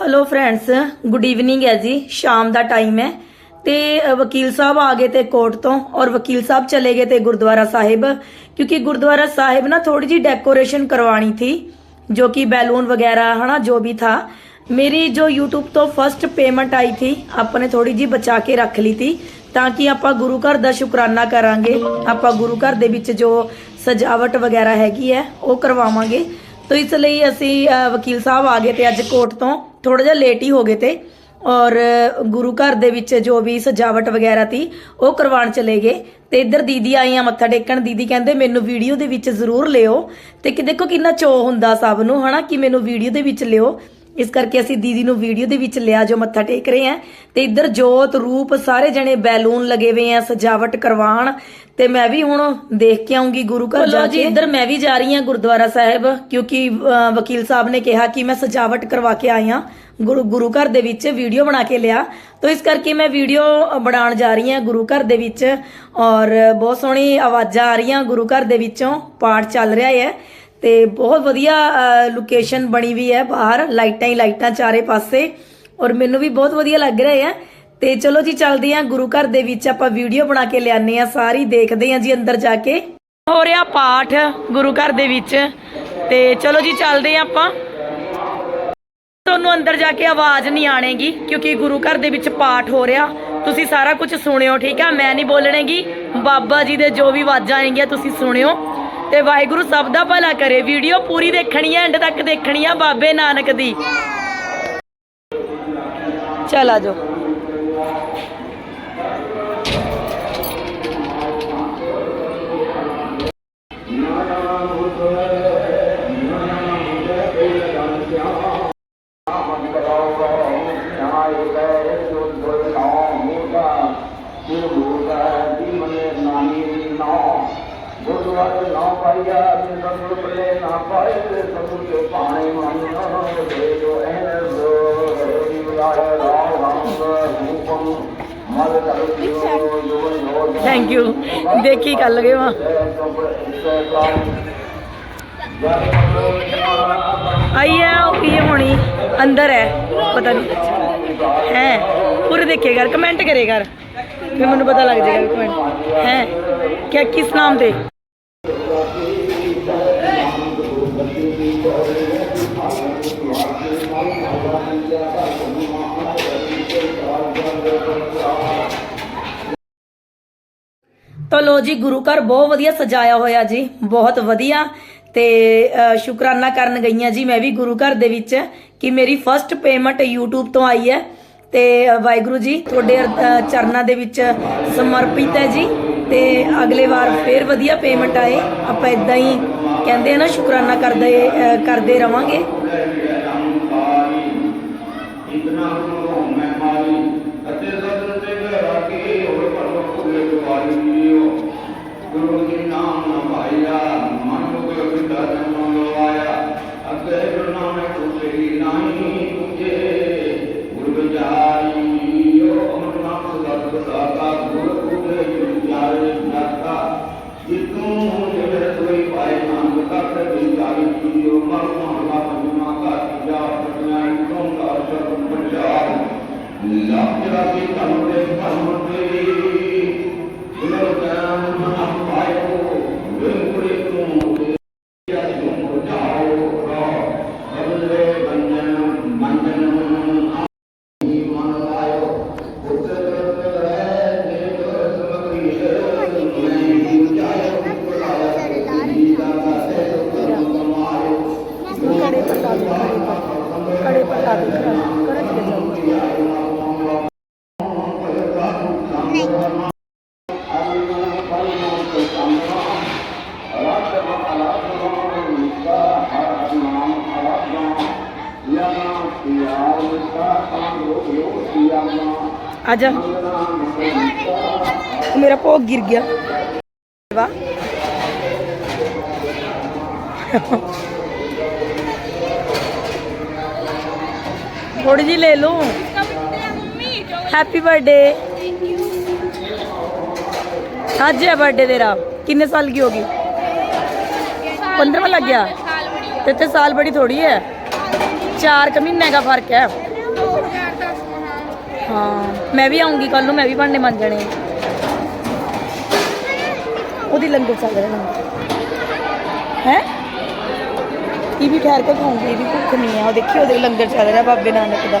Hello friends good evening ਹੈ ਜੀ, ਸ਼ਾਮ ਦਾ ਟਾਈਮ ਹੈ। ਤੇ ਵਕੀਲ ਸਾਹਿਬ ਆ ਗਏ ਤੇ ਕੋਰਟ ਤੋਂ ਔਰ ਵਕੀਲ ਸਾਹਿਬ ਚਲੇ ਗਏ ਤੇ ਗੁਰਦੁਆਰਾ ਸਾਹਿਬ, ਕਿਉਂਕਿ ਗੁਰਦੁਆਰਾ ਸਾਹਿਬ ਨਾ ਥੋੜੀ ਜੀ ਡੈਕੋਰੇਸ਼ਨ ਕਰਵਾਣੀ ਥੀ, ਜੋ ਕਿ ਬੈਲੂਨ ਵਗੈਰਾ, ਹਨਾ, ਜੋ ਵੀ ਥਾ। ਮੇਰੀ ਜੋ YouTube ਤੋਂ ਫਸਟ ਪੇਮੈਂਟ ਆਈ ਥੀ, ਆਪਾਂ ਨੇ ਥੋੜੀ ਜੀ ਬਚਾ ਕੇ ਰੱਖ ਲਈ ਥੀ, ਤਾਂ ਕਿ ਆਪਾਂ ਗੁਰੂ ਘਰ ਦਾ ਸ਼ੁਕਰਾਨਾ ਕਰਾਂਗੇ। ਆਪਾਂ ਗੁਰੂ ਘਰ ਦੇ ਵਿੱਚ ਜੋ ਸਜਾਵਟ ਵਗੈਰਾ ਹੈਗੀ ਹੈ, ਉਹ ਕਰਵਾਵਾਂਗੇ। ਤੋ ਇਸ ਲਈ ਅਸੀਂ ਵਕੀਲ ਸਾਹਿਬ ਆ ਗਏ ਤੇ ਅੱਜ ਕੋਰਟ ਤੋਂ ਥੋੜਾ ਜਿਹਾ ਲੇਟ ਹੀ ਹੋ ਗਏ ਤੇ ਔਰ ਗੁਰੂ ਘਰ ਦੇ ਵਿੱਚ ਜੋ ਵੀ ਸਜਾਵਟ ਵਗੈਰਾ ਤੀ ਉਹ ਕਰਵਾਉਣ ਚਲੇ ਗਏ ਤੇ ਇੱਧਰ ਦੀਦੀ ਆਈ ਆਈਆਂ ਮੱਥਾ ਟੇਕਣ। ਦੀਦੀ ਕਹਿੰਦੇ, ਮੈਨੂੰ ਵੀਡੀਓ ਦੇ ਵਿੱਚ ਜ਼ਰੂਰ ਲਿਓ ਤੇ ਕਿ ਦੇਖੋ ਕਿੰਨਾ ਚੋ ਹੁੰਦਾ ਸਭ ਨੂੰ, ਹਨਾ? ਕਿ ਮੈਨੂੰ ਵੀਡੀਓ ਦੇ ਵਿੱਚ ਲਿਓ ਇਸ ਕਰਕੇ ਅਸੀਂ ਦੀਦੀ ਨੂੰ ਵੀਡੀਓ ਦੇ ਵਿੱਚ ਲਿਆ ਜੋ ਮੱਥਾ ਟੇਕ ਰਹੇ ਆ ਤੇ ਇੱਧਰ ਜੋਤ ਰੂਪ ਸਾਰੇ ਜਣੇ ਬੈਲੂਨ ਲਗੇ ਹੋਏ ਆ ਸਜਾਵਟ ਕਰਵਾਉਣ। ਤੇ ਮੈਂ ਵੀ ਹੁਣ ਦੇਖ ਕੇ ਆਉਂਗੀ ਗੁਰੂ ਘਰ ਜਾ ਕੇ। ਇੱਧਰ ਮੈਂ ਵੀ ਜਾ ਰਹੀ ਹਾਂ ਗੁਰਦੁਆਰਾ ਸਾਹਿਬ ਕਿਉਂਕਿ ਵਕੀਲ ਸਾਹਿਬ ਨੇ ਕਿਹਾ ਕਿ ਮੈਂ ਸਜਾਵਟ ਕਰਵਾ ਕੇ ਆਈ ਹਾਂ। ਗੁਰੂ ਗੁਰੂ ਘਰ ਦੇ ਵਿੱਚ ਵੀਡੀਓ ਬਣਾ ਕੇ ਲਿਆ। ਤਾਂ ਇਸ ਕਰਕੇ ਮੈਂ ਵੀਡੀਓ ਬਣਾਉਣ ਜਾ ਰਹੀ ਹਾਂ ਗੁਰੂ ਘਰ ਦੇ ਵਿੱਚ। ਔਰ ਬਹੁਤ ਸੋਹਣੀ ਆਵਾਜ਼ਾਂ ਆ ਰਹੀਆਂ ਗੁਰੂ ਘਰ ਦੇ ਵਿੱਚੋਂ ਪਾਠ ਚੱਲ ਰਿਹਾ ਹੈ। ਤੇ ਬਹੁਤ ਵਧੀਆ ਲੋਕੇਸ਼ਨ ਬਣੀ ਵੀ ਹੈ ਬਾਹਰ, ਲਾਈਟਾਂ ਹੀ ਲਾਈਟਾਂ ਚਾਰੇ ਪਾਸੇ ਔਰ ਮੈਨੂੰ ਵੀ ਬਹੁਤ ਵਧੀਆ ਲੱਗ ਰਿਹਾ ਹੈ। ਤੇ ਚਲੋ ਜੀ, ਚੱਲਦੇ ਹਾਂ ਗੁਰੂ ਘਰ ਦੇ ਵਿੱਚ ਆਪਾਂ ਵੀਡੀਓ ਬਣਾ ਕੇ ਲਿਆਨੇ ਆ ਸਾਰੀ, ਦੇਖਦੇ ਹਾਂ ਜੀ ਅੰਦਰ ਜਾ ਕੇ। ਹੋ ਰਿਹਾ ਪਾਠ ਗੁਰੂ ਘਰ ਦੇ ਵਿੱਚ ਤੇ ਚਲੋ ਜੀ, ਚੱਲਦੇ ਹਾਂ ਆਪਾਂ। ਤੁਹਾਨੂੰ ਅੰਦਰ ਜਾ ਕੇ ਆਵਾਜ਼ ਨਹੀਂ ਆਣੇਗੀ ਕਿਉਂਕਿ ਗੁਰੂ ਘਰ ਦੇ ਵਿੱਚ ਪਾਠ ਹੋ ਰਿਹਾ। ਤੁਸੀਂ ਸਾਰਾ ਕੁਝ ਸੁਣਿਓ, ਠੀਕ ਆ ਮੈਂ ਨਹੀਂ ਬੋਲਣੇਗੀ। ਬਾਬਾ ਜੀ ਦੇ ਜੋ ਵੀ ਆਵਾਜ਼ਾਂ ਆਣਗੀਆਂ ਤੁਸੀਂ ਸੁਣਿਓ। ਤੇ ਵਾਹਿਗੁਰੂ ਸਭ ਦਾ ਭਲਾ ਕਰੇ। ਵੀਡੀਓ ਪੂਰੀ ਦੇਖਣੀ ਹੈ ਐਂਡ ਤੱਕ ਦੇਖਣੀ ਆ ਬਾਬੇ ਨਾਨਕ ਦੀ। ਚਲ ਆ ਜਾਓ। ਗੁਰਦੁਆਰੇ ਨਾ ਪਾਈਆ ਤੇ ਸਤਿਗੁਰ ਪੱਲੇ ਨਾ ਪਾਏ ਤੇ ਸਤਿਗੁਰ ਕੇ ਪਾਣੀ ਮੰਨਣਾ ਦੇ ਜੋ ਐਨ ਜੋ ਹਰੀ ਬੁਲਾਏ ਰਾਮ ਰਾਮ ਰੂਪਮ ਮਲ ਕਰ ਜੋ ਜੋ ਥੈਂਕ ਯੂ ਦੇਖੀ ਕਰ ਲਗੇ ਵਾ। ਆਈ ਹੈ ਉਹ ਕੀ ਹੋਣੀ? ਅੰਦਰ ਹੈ। ਪਤਾ ਨਹੀਂ। ਹੈ। ਪੂਰੇ ਦੇਖੇ ਕਰ ਕਮੈਂਟ ਕਰੇ ਕਰ। ਫਿਰ ਮੈਨੂੰ ਪਤਾ ਲੱਗ ਜਾਏਗਾ ਕਮੈਂਟ ਹੈ। ਕਿਆ ਕਿਸ ਨਾਮ ਤੇ? ਤਾਂ ਲੋ ਜੀ, ਗੁਰੂ ਘਰ ਬਹੁਤ ਵਧੀਆ ਸਜਾਇਆ ਹੋਇਆ ਜੀ, ਬਹੁਤ ਵਧੀਆ। ਤੇ ਸ਼ੁਕਰਾਨਾ ਕਰਨ ਗਈਆਂ ਜੀ ਮੈਂ ਵੀ ਗੁਰੂ ਘਰ ਦੇ ਵਿੱਚ ਕਿ ਮੇਰੀ ਫਰਸਟ ਪੇਮੈਂਟ YouTube ਤੋਂ ਆਈ ਹੈ। ਤੇ, ਵਾਹਿਗੁਰੂ ਜੀ, ਤੁਹਾਡੇ ਚਰਨਾਂ ਦੇ ਵਿੱਚ ਸਮਰਪਿਤ ਹੈ ਜੀ। ਤੇ ਅਗਲੇ ਵਾਰ ਫੇਰ ਵਧੀਆ ਪੇਮੈਂਟ ਆਏ। ਆਪਾਂ ਇਦਾਂ ਹੀ ਕਹਿੰਦੇ ਆ ਨਾ, ਸ਼ੁਕਰਾਨਾ ਕਰਦੇ ਕਰਦੇ ਰਵਾਂਗੇ। ਇਤਨਾ ਮੈਂ ਮਾਰੀ ਅਤੇ ਗੁਰੂ ਜੀ ਨਾਮ ਨਾ ਭਾਈਆ ਮਨ ਮੁਖ ਵਿਦਾ ਜਨਮ ਲਵਾਇਆ ਅਗੇ ਗੁਰੂ ਨਾਨਕ ਤੁਝੇ ਨਹੀਂ ਤੁਝੇ ਗੁਰੂ ਵਿਚਾਰੀਓ ਅਮਰ ਨਾਮ ਸਦਾ ਸਦਾ ਗੁਰੂ ਪੂਰੇ ਵਿਚਾਰੇ ਨਾਤਾ ਜਿਤੂ ਜਿਹੜੇ ਕੋਈ ਪਾਏ ਨਾਮ ਤੱਕ ਵਿਚਾਰੀ ਜੀਓ ਮਨ ਮਹਲਾ ਮਹਿਮਾ ਕਾ ਜਾ ਪਟਿਆ ਇਤੋਂ ਦਾ ਸ਼ਬਦ ਪ੍ਰਚਾਰ ਲੱਭ ਰਾਤੀ ਧਨ ਦੇ ਧਰਮ ਤੇ ਗੁਰੂ ਨਾਮ आजा मेरा पोग गिर गया। थोड़ी जी ले लो। हैप्पी बर्थडे आज है बर्थडे तेरा। किन्ने साल की होगी? पंद्रह लग गया। तो इतने साल बड़ी थोड़ी है। चार का महीने का फ़र्क है। हाँ। ਮੈਂ ਵੀ ਆਉਂਗੀ ਕੱਲ ਨੂੰ, ਮੈਂ ਵੀ ਭਾਂਡੇ ਮਾਂਜਣੇ ਉਹਦੀ ਲੰਗਰ ਚੱਲ ਰਿਹਾ ਲੰਗਰ ਹੈ? ਇਹ ਵੀ ਠਹਿਰ ਕੇ ਖਾਉਂਗੀ ਇਹ ਵੀ ਭੁੱਖ ਨਹੀਂ ਹੈ ਉਹ ਦੇਖੀ, ਉਹਦੇ ਲੰਗਰ ਚੱਲ ਰਿਹਾ ਬਾਬੇ ਨਾਨਕ ਦਾ।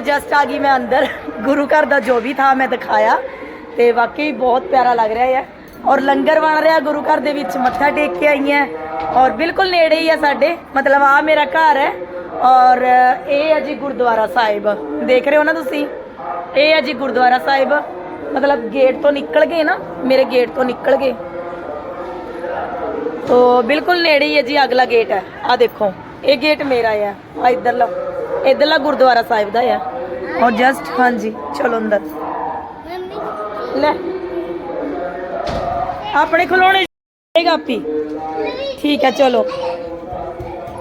ਤੋਂ ਜਸਟ ਆ ਗਈ ਮੈਂ ਅੰਦਰ। ਗੁਰੂ ਘਰ ਦਾ ਜੋ ਵੀ ਥਾ ਮੈਂ ਦਿਖਾਇਆ ਤੇ ਵਾਕਈ ਬਹੁਤ ਪਿਆਰਾ ਲੱਗ ਰਿਹਾ ਹੈ। ਔਰ ਲੰਗਰ ਬਣ ਰਿਹਾ ਗੁਰੂ ਘਰ ਦੇ ਵਿੱਚ, ਮੱਥਾ ਟੇਕ ਕੇ ਆਈ ਹਾਂ। ਔਰ ਬਿਲਕੁਲ ਨੇੜੇ ਹੀ ਆ ਸਾਡੇ, ਮਤਲਬ ਆ ਮੇਰਾ ਘਰ ਹੈ। ਔਰ ਇਹ ਹੈ ਜੀ ਗੁਰਦੁਆਰਾ ਸਾਹਿਬ। ਦੇਖ ਰਹੇ ਹੋ ਨਾ ਤੁਸੀਂ? ਇਹ ਹੈ ਜੀ ਗੁਰਦੁਆਰਾ ਸਾਹਿਬ। ਮਤਲਬ ਗੇਟ ਤੋਂ ਨਿਕਲ ਗਏ ਨਾ, ਮੇਰੇ ਗੇਟ ਤੋਂ ਨਿਕਲ ਗਏ। ਤੋ ਬਿਲਕੁਲ ਨੇੜੇ ਹੀ ਹੈ ਜੀ, ਅਗਲਾ ਗੇਟ ਹੈ। ਆ ਦੇਖੋ, ਇਹ ਗੇਟ ਮੇਰਾ ਹੈ। ਆ ਇਧਰਲਾ ਇਧਰਲਾ ਗੁਰਦੁਆਰਾ ਸਾਹਿਬ ਦਾ ਹੈ। ਔਰ ਜਸਟ ਹਾਂਜੀ ਚਲੋ ਅੰਦਰ। ਲੈ। ਆਪਣੇ ਖਲੋਣੇ ਜਾਏਗਾ ਆਪੀ। ਠੀਕ ਹੈ ਚਲੋ।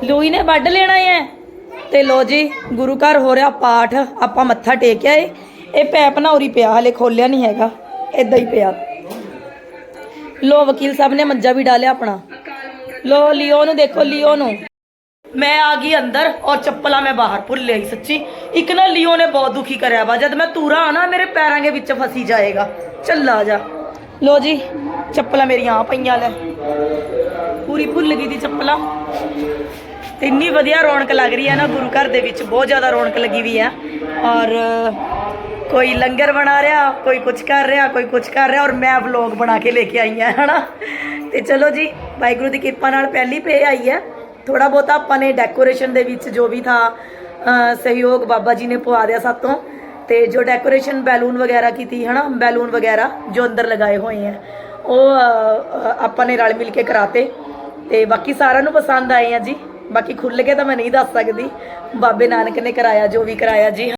ਲੂਈ ਨੇ ਵੱਢ ਲੈਣਾ ਹੈ। ਤੇ ਲੋ ਜੀ ਗੁਰੂ ਘਰ ਹੋ ਰਿਹਾ ਪਾਠ। ਆਪਾਂ ਮੱਥਾ ਟੇਕ ਆਏ। ਇਹ ਪੈਪ ਨਾ ਉਰੀ ਪਿਆ ਹਲੇ ਖੋਲਿਆ ਨਹੀਂ ਹੈਗਾ। ਇਦਾਂ ਹੀ ਪਿਆ। ਲੋ ਵਕੀਲ ਸਾਹਿਬ ਨੇ ਮੰਜਾ ਵੀ ਡਾਲਿਆ ਆਪਣਾ। ਲੋ ਲਿਓ ਨੂੰ ਦੇਖੋ ਲਿਓ ਨੂੰ। ਮੈਂ ਆ ਗਈ ਅੰਦਰ ਔਰ ਚੱਪਲਾਂ ਮੈਂ ਬਾਹਰ ਭੁੱਲ ਲਈ ਸੱਚੀ। ਇੱਕ ਨਾ ਲਿਓ ਨੇ ਬਹੁਤ ਦੁਖੀ ਕਰਿਆ ਵਾ। ਜਦ ਮੈਂ ਤੂਰਾ ਆਣਾ, ਮੇਰੇ ਪੈਰਾਂ ਦੇ ਵਿੱਚ ਫਸੀ ਜਾਏਗਾ। ਚੱਲਾ ਜਾ। ਲੋ ਜੀ, ਚੱਪਲਾਂ ਮੇਰੀਆਂ ਆ ਪਈਆਂ ਲੈ। ਪੂਰੀ ਭੁੱਲ ਗਈ ਦੀ ਚੱਪਲਾਂ। ਇੰਨੀ ਵਧੀਆ ਰੌਣਕ ਲੱਗ ਰਹੀ ਹੈ ਨਾ, ਗੁਰੂ ਘਰ ਦੇ ਵਿੱਚ ਬਹੁਤ ਜ਼ਿਆਦਾ ਰੌਣਕ ਲੱਗੀ ਵੀ ਹੈ। ਔਰ ਕੋਈ ਲੰਗਰ ਬਣਾ ਰਿਹਾ, ਕੋਈ ਕੁਝ ਕਰ ਰਿਹਾ, ਕੋਈ ਕੁਝ ਕਰ ਰਿਹਾ, ਔਰ ਮੈਂ ਵਲੌਗ ਬਣਾ ਕੇ ਲੈ ਕੇ ਆਈ ਹਾਂ, ਹਨਾ। ਤੇ ਚਲੋ ਜੀ, ਵਾਹਿਗੁਰੂ ਦੀ ਕਿਰਪਾ ਨਾਲ ਪਹਿਲੀ ਪੇ ਆਈ ਹੈ। ਥੋੜਾ ਬਹੁਤਾ ਆਪਾਂ ਨੇ ਡੈਕੋਰੇਸ਼ਨ ਦੇ ਵਿੱਚ ਜੋ ਵੀ ਥਾ ਅ, ਸਹਿਯੋਗ ਬਾਬਾ ਜੀ ਨੇ ਪਵਾ ਦਿਆ ਸਾਤੋਂ ਤੇ ਜੋ ਡੈਕੋਰੇਸ਼ਨ ਬੈਲੂਨ ਵਗੈਰਾ ਕੀਤੀ ਹਨਾ ਬੈਲੂਨ ਵਗੈਰਾ ਜੋ ਅੰਦਰ ਲਗਾਏ ਹੋਏ ਹੈ ਉਹ ਅ, ਅ, ਆਪਾਂ ਨੇ ਰਲ ਮਿਲ ਕੇ ਕਰਾਤੇ ਤੇ ਬਾਕੀ ਸਾਰਿਆਂ ਨੂੰ ਪਸੰਦ ਆਏ ਆ ਜੀ ਬਾਕੀ ਖੁੱਲ ਕੇ ਤਾਂ ਮੈਂ ਨਹੀਂ ਦੱਸ ਸਕਦੀ ਬਾਬੇ ਨਾਨਕ ਨੇ ਕਰਾਇਆ ਜੋ ਵੀ ਕਰਾਇਆ ਜੀ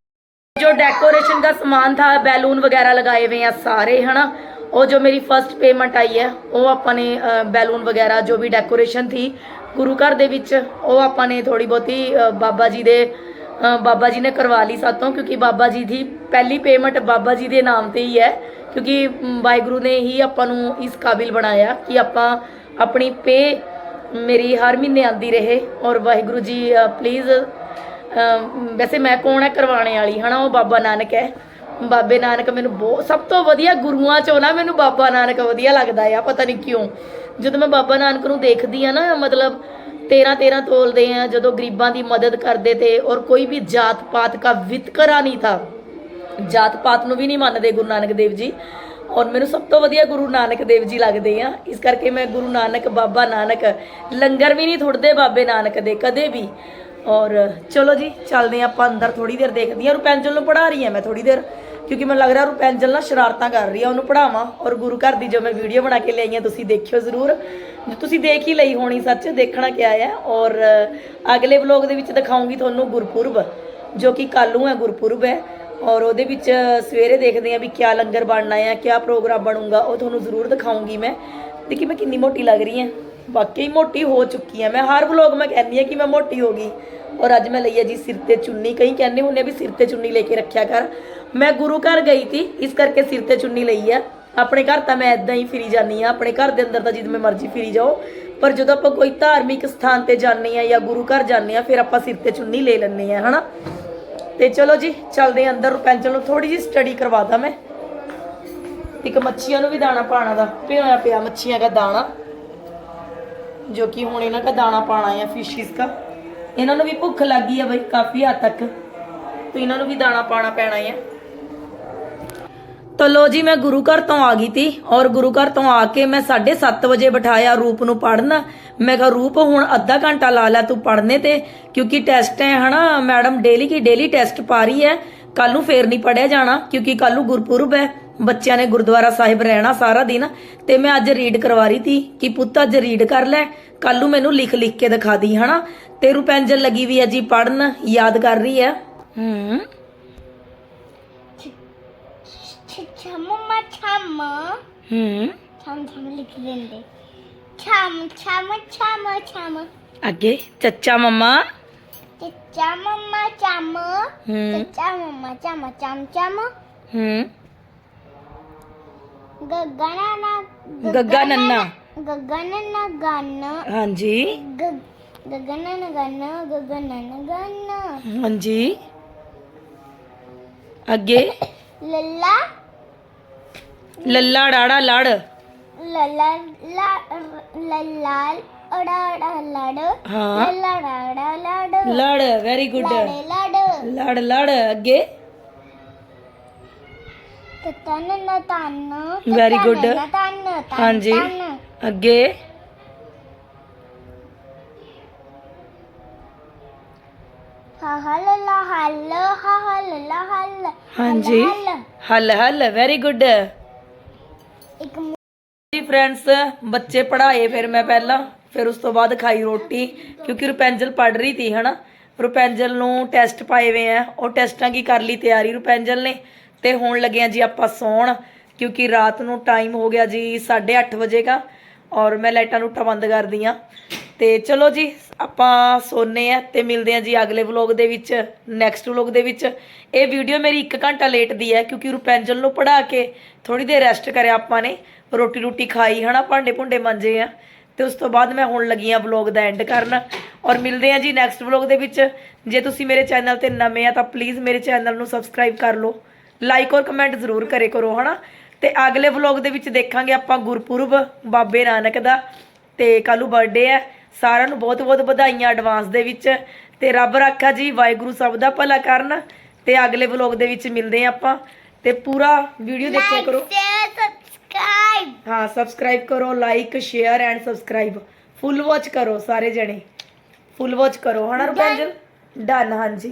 ਜੋ डेकोरेशन का सामान था बैलून वगैरह लगाए हुए हैं सारे है ना ਉਹ ਜੋ ਮੇਰੀ ਫਰਸਟ ਪੇਮੈਂਟ ਆਈ ਹੈ ਉਹ ਆਪਾਂ ਨੇ ਬੈਲੂਨ ਵਗੈਰਾ ਜੋ ਵੀ ਡੈਕੋਰੇਸ਼ਨ ਥੀ ਗੁਰੂ ਘਰ ਦੇ ਵਿੱਚ, ਉਹ ਆਪਾਂ ਨੇ ਥੋੜੀ ਬਹੁਤੀ ਬਾਬਾ ਜੀ ਦੇ ਬਾਬਾ ਜੀ ਨੇ ਕਰਵਾ ਲਈ ਸਾਤੋਂ, ਕਿਉਂਕਿ ਬਾਬਾ ਜੀ ਦੀ ਪਹਿਲੀ ਪੇਮੈਂਟ ਬਾਬਾ ਜੀ ਦੇ ਨਾਮ ਤੇ ਹੀ ਹੈ, ਕਿਉਂਕਿ ਵਾਹਿਗੁਰੂ ਨੇ ਹੀ ਆਪਾਂ ਨੂੰ ਇਸ ਕਾਬਿਲ ਬਣਾਇਆ ਕਿ ਆਪਾਂ ਆਪਣੀ ਪੇ ਮੇਰੀ ਹਰ ਮਹੀਨੇ ਆਂਦੀ ਰਹੇ ਔਰ ਵਾਹਿਗੁਰੂ ਜੀ ਪਲੀਜ਼ ਵੈਸੇ ਮੈਂ ਕੌਣ ਹੈ ਕਰਵਾਉਣੇ ਵਾਲੀ, ਹਨਾ, ਉਹ ਬਾਬਾ ਨਾਨਕ ਹੈ। ਬਾਬੇ ਨਾਨਕ ਮੈਨੂੰ ਬਹੁਤ ਸਭ ਤੋਂ ਵਧੀਆ ਗੁਰੂਆਂ ਚੋਂ ਨਾ ਮੈਨੂੰ ਬਾਬਾ ਨਾਨਕ ਵਧੀਆ ਲੱਗਦਾ ਆ, ਪਤਾ ਨਹੀਂ ਕਿਉਂ। ਜਦੋਂ ਮੈਂ ਬਾਬਾ ਨਾਨਕ ਨੂੰ ਦੇਖਦੀ ਆ ਨਾ, ਮਤਲਬ 13 13 ਤੋਲਦੇ ਆ, ਜਦੋਂ ਗਰੀਬਾਂ ਦੀ ਮਦਦ ਕਰਦੇ ਤੇ ਔਰ ਕੋਈ ਵੀ ਜਾਤ ਪਾਤ ਦਾ ਵਿਤਕਰਾ ਨਹੀਂ ਥਾ। ਜਾਤ ਪਾਤ ਨੂੰ ਵੀ ਨਹੀਂ ਮੰਨਦੇ ਗੁਰੂ ਨਾਨਕ ਦੇਵ ਜੀ। ਔਰ ਮੈਨੂੰ ਸਭ ਤੋਂ ਵਧੀਆ ਗੁਰੂ ਨਾਨਕ ਦੇਵ ਜੀ ਲੱਗਦੇ ਆ। ਇਸ ਕਰਕੇ ਮੈਂ ਗੁਰੂ ਨਾਨਕ, ਬਾਬਾ ਨਾਨਕ ਲੰਗਰ ਵੀ ਨਹੀਂ ਥੁੜਦੇ ਬਾਬੇ ਨਾਨਕ ਦੇ ਕਦੇ ਵੀ। ਔਰ ਚਲੋ ਜੀ, ਚੱਲਦੇ ਹਾਂ ਆਪਾਂ ਅੰਦਰ ਥੋੜੀ ਦੇਰ ਦੇਖਦੀ ਹਾਂ ਰੁਪੈਂਜਲ ਨੂੰ ਪੜਾ ਰਹੀ ਹਾਂ ਮੈਂ ਥੋੜੀ ਦੇਰ। ਕਿਉਂਕਿ ਮੈਨੂੰ ਲੱਗ ਰਿਹਾ ਰੁਪੈਂਜਲ ਨਾ ਸ਼ਰਾਰਤਾਂ ਕਰ ਰਹੀ ਆ, ਉਹਨੂੰ ਪੜਾਵਾਂ ਔਰ ਗੁਰੂ ਘਰ ਦੀ ਜੋ ਮੈਂ ਵੀਡੀਓ ਬਣਾ ਕੇ ਲਿਆਈ ਹਾਂ ਤੁਸੀਂ ਦੇਖਿਓ ਜ਼ਰੂਰ। ਤੁਸੀਂ ਦੇਖ ਹੀ ਲਈ ਹੋਣੀ ਸੱਚ, ਦੇਖਣਾ ਕਿਆ ਹੈ ਔਰ ਅਗਲੇ ਵਲੋਗ ਦੇ ਵਿੱਚ ਦਿਖਾਉਂਗੀ ਤੁਹਾਨੂੰ ਗੁਰਪੁਰਬ, ਜੋ ਕਿ ਕੱਲ੍ਹ ਨੂੰ ਹੈ, ਗੁਰਪੁਰਬ ਹੈ। ਔਰ ਉਹਦੇ ਵਿੱਚ ਸਵੇਰੇ ਦੇਖਦੇ ਆ ਵੀ ਕਿਆ ਲੰਗਰ ਬਣਨਾ ਹੈ ਕਿਆ ਪ੍ਰੋਗਰਾਮ ਬਣੂਗਾ, ਉਹ ਤੁਹਾਨੂੰ ਜ਼ਰੂਰ ਦਿਖਾਉਂਗੀ ਮੈਂ। ਦੇਖੀ ਮੈਂ ਕਿੰਨੀ ਮੋਟੀ ਲੱਗ ਰਹੀ ਹਾਂ ਵਾਕਈ ਮੋਟੀ ਹੋ ਚੁੱਕੀ ਹਾਂ ਮੈਂ ਹਰ ਵਲੋਗ ਮੈਂ ਕਹਿੰਦੀ ਹਾਂ ਕਿ ਮੈਂ ਮੋਟੀ ਹੋ ਗਈ। ਔਰ ਅੱਜ ਮੈਂ ਲਈ ਹੈ ਜੀ ਸਿਰ ਤੇ ਚੁੰਨੀ। ਕਈ ਕਹਿੰਦੇ ਹੁੰਦੇ ਆ ਵੀ ਸਿਰ ਤੇ ਚੁੰਨੀ ਲੈ ਕੇ ਰੱਖਿਆ ਕਰ। ਮੈਂ ਗੁਰੂ ਘਰ ਗਈ ਸੀ ਇਸ ਕਰਕੇ ਸਿਰ ਤੇ ਚੁੰਨੀ ਲਈ ਆ। ਆਪਣੇ ਘਰ ਤਾਂ ਮੈਂ ਇਦਾਂ ਹੀ ਫਿਰੀ ਜਾਂਦੀ ਆ ਆਪਣੇ ਘਰ ਦੇ ਅੰਦਰ ਤਾਂ ਜਿੱਦ ਮੈਂ ਮਰਜ਼ੀ ਫਿਰੀ ਜਾਓ ਪਰ ਜਦੋਂ ਆਪਾਂ ਕੋਈ ਧਾਰਮਿਕ ਸਥਾਨ ਤੇ ਜਾਂਦੇ ਆ ਜਾਂ ਗੁਰੂ ਘਰ ਜਾਂਦੇ ਆ ਫਿਰ ਆਪਾਂ ਸਿਰ ਤੇ ਚੁੰਨੀ ਲੈ ਲੈਂਦੇ ਆ ਹਨਾ? ਤੇ ਚਲੋ ਜੀ, ਚੱਲਦੇ ਆ ਅੰਦਰ ਰੁਪੈਂਚਲ ਨੂੰ ਥੋੜੀ ਜੀ ਸਟੱਡੀ ਕਰਵਾਦਾ ਮੈਂ। ਇੱਕ ਮੱਛੀਆਂ ਨੂੰ ਵੀ ਦਾਣਾ ਪਾਣਾ ਦਾ ਪਿਆ ਪਿਆ ਮੱਛੀਆਂ ਦਾ ਦਾਣਾ। ਜੋ ਕਿ ਹੁਣ ਇਹਨਾਂ ਦਾ ਦਾਣਾ ਪਾਣਾ ਹੈ ਫਿਸ਼ਿਸ ਦਾ। ਇਹਨਾਂ ਨੂੰ ਵੀ ਭੁੱਖ ਲੱਗੀ ਆ ਬਈ, ਕਾਫੀ ਹੱਦ ਤੱਕ। ਤੇ ਇਹਨਾਂ ਨੂੰ ਵੀ ਦਾਣਾ ਪਾਣਾ ਪੈਣਾ ਆ ਤਾਂ ਲੋ ਜੀ, ਮੈਂ ਗੁਰੂ ਘਰ ਤੋਂ ਆ ਗਈ ਤੀ ਔਰ ਗੁਰੂ ਘਰ ਤੋਂ ਆ ਕੇ ਮੈਂ 7:30 ਵਜੇ ਬਿਠਾਇਆ ਰੂਪ ਨੂੰ ਪੜਨ ਮੈਂ ਕਿਹਾ, ਰੂਪ, ਹੁਣ ਅੱਧਾ ਘੰਟਾ ਲਾ ਲੈ ਤੂੰ ਪੜਨੇ ਤੇ, ਕਿਉਂਕਿ ਟੈਸਟ ਹੈ ਹਨਾ, ਮੈਡਮ ਡੇਲੀ ਕੀ ਡੇਲੀ ਟੈਸਟ ਪਾ ਰਹੀ ਹੈ ਕੱਲ ਨੂੰ ਫੇਰ ਨਹੀਂ ਪੜਿਆ ਜਾਣਾ, ਕਿਉਂਕਿ ਕੱਲ ਨੂੰ ਗੁਰਪੁਰਬ ਹੈ ਬੱਚਿਆਂ ਨੇ ਗੁਰਦੁਆਰਾ ਸਾਹਿਬ ਰਹਿਣਾ ਸਾਰਾ ਦਿਨ। ਤੇ ਮੈਂ ਅੱਜ ਰੀਡ ਕਰਵਾ ਰਹੀ ਤੀ ਕਿ ਪੁੱਤ, ਅੱਜ ਰੀਡ ਕਰ ਲੈ। ਕੱਲ ਨੂੰ ਮੈਨੂੰ ਲਿਖ ਲਿਖ ਕੇ ਦਿਖਾ ਦੀ, ਹਨਾ। ਤੇ ਰੁਪੈਂਜਲ ਲੱਗੀ ਵੀ ਹੈ ਜੀ ਪੜਨ ਯਾਦ ਕਰ ਰਹੀ ਹੈ ਹੂੰ। ਛਮ ਮਮਾ ਛਮ ਹੂੰ ਛਮ ਛਮ ਲਿਖ ਲੈਂਦੇ ਛਮ ਛਮ ਛਮ ਛਮ ਅੱਗੇ ਚੱਚਾ ਮੰਮਾ ਚੱਚਾ ਮਮਾ ਛਮ ਹੂੰ ਚੱਚਾ ਮਮਾ ਛਮ ਛਮ ਛਮ ਹੂੰ ਗਗਨਾ ਨਾ ਗੱਗਾ ਨੰਨਾ ਗਗਨ ਨਾ ਗਨ ਹਾਂਜੀ ਗਗਨ ਨਾ ਗਨ ਗਗਨ ਨਾ ਗਨ ਹਾਂਜੀ ਅੱਗੇ ਲੱਲਾ ਲੱਲਾ ਡਾੜਾ ਲੜ। ਲੱਲਾ ਲੱਲਾ ਅੜਾ ਲੜ। ਹਾਂ। ਲੱਲਾ ਡਾੜਾ ਲੜ। ਲੜ ਵੈਰੀ ਗੁੱਡ ਲੜੇ ਲੜ। ਲੜ ਅੱਗੇ। ਤਨ ਨਾ ਤਨ. ਤਨ ਤਨ ਹਾਂਜੀ। ਅੱਗੇ। ਹਾਂਜੀ। ਹਲ ਹਲ ਵੈਰੀ ਗੁੱਡ ਇੱਕ ਜੀ ਫਰੈਂਡਸ ਬੱਚੇ ਪੜ੍ਹਾਏ ਫਿਰ ਮੈਂ ਪਹਿਲਾਂ, ਫਿਰ ਉਸ ਤੋਂ ਬਾਅਦ ਖਾਈ ਰੋਟੀ, ਕਿਉਂਕਿ ਰੁਪੈਂਜਲ ਪੜ ਰਹੀ ਸੀ, ਹਨਾ? ਰੁਪੈਂਜਲ ਨੂੰ ਟੈਸਟ ਪਾਏ ਹੋਏ ਆ, ਉਹ ਟੈਸਟਾਂ ਕੀ ਕਰ ਲਈ ਤਿਆਰੀ ਰੁਪੈਂਜਲ ਨੇ? ਤੇ ਹੁਣ ਲੱਗੇ ਆ ਜੀ ਆਪਾਂ ਸੌਣ, ਕਿਉਂਕਿ ਰਾਤ ਨੂੰ ਟਾਈਮ ਹੋ ਗਿਆ ਜੀ 8:30 ਵਜੇ ਦਾ ਔਰ ਮੈਂ ਲਾਈਟਾਂ ਲੂਟਾਂ ਬੰਦ ਕਰਦੀ ਆ ਤੇ ਚਲੋ ਜੀ ਆਪਾਂ ਸੋਨੇ ਆ ਤੇ ਮਿਲਦੇ ਆ ਜੀ ਅਗਲੇ ਵਲੌਗ ਦੇ ਵਿੱਚ ਨੈਕਸਟ ਵਲੌਗ ਦੇ ਵਿੱਚ। ਇਹ ਵੀਡੀਓ ਮੇਰੀ 1 ਘੰਟਾ ਲੇਟ ਦੀ ਹੈ ਕਿਉਂਕਿ ਰੁਪੈਂਜਲ ਨੂੰ ਪੜਾ ਕੇ ਥੋੜੀ ਦੇਰ ਰੈਸਟ ਕਰਿਆ ਆਪਾਂ ਨੇ। ਰੋਟੀ ਰੋਟੀ ਖਾਈ, ਹਨਾ ਭਾਂਡੇ ਭੁੰਡੇ ਮਾਂਜੇ ਆ। ਤੇ ਉਸ ਤੋਂ ਬਾਅਦ ਮੈਂ ਹੁਣ ਲੱਗੀ ਆ ਵਲੌਗ ਦਾ ਐਂਡ ਕਰਨ। ਔਰ ਮਿਲਦੇ ਆ ਜੀ ਨੈਕਸਟ ਵਲੌਗ ਦੇ ਵਿੱਚ। ਜੇ ਤੁਸੀਂ ਮੇਰੇ ਚੈਨਲ ਤੇ ਨਵੇਂ ਆ ਤਾਂ ਪਲੀਜ਼ ਮੇਰੇ ਚੈਨਲ ਨੂੰ ਸਬਸਕ੍ਰਾਈਬ ਕਰ ਲਓ। ਲਾਈਕ ਔਰ ਕਮੈਂਟ ਜ਼ਰੂਰ ਕਰੇ ਕਰੋ, ਹਨਾ। ਤੇ ਅਗਲੇ ਵਲੌਗ ਦੇ ਵਿੱਚ ਦੇਖਾਂਗੇ ਆਪਾਂ ਗੁਰਪੁਰਬ, ਬਾਬੇ ਨਾਨਕ ਦਾ। ਤੇ ਕੱਲ੍ਹ ਨੂੰ ਬਰਥਡੇ ਹੈ। ਸਾਰਿਆਂ ਨੂੰ ਬਹੁਤ ਬਹੁਤ ਵਧਾਈਆਂ ਐਡਵਾਂਸ ਦੇ ਵਿੱਚ। ਤੇ ਰੱਬ ਰੱਖਾ ਜੀ ਵਾਹਿਗੁਰੂ ਸਭ ਦਾ ਭਲਾ ਕਰਨ। ਤੇ ਅਗਲੇ ਵਲੌਗ ਦੇ ਵਿੱਚ ਮਿਲਦੇ ਆ ਆਪਾਂ। ਤੇ ਪੂਰਾ ਵੀਡੀਓ ਦੇਖਿਆ ਕਰੋ। ਸਬਸਕ੍ਰਾਈਬ ਹਾਂ ਸਬਸਕ੍ਰਾਈਬ ਕਰੋ like share and subscribe full watch ਕਰੋ ਸਾਰੇ ਜਣੇ। ਫੁੱਲ ਵਾਚ ਕਰੋ। ਹਨਾ ਰੁਪੰਜਲ ਡਨ ਹਾਂਜੀ।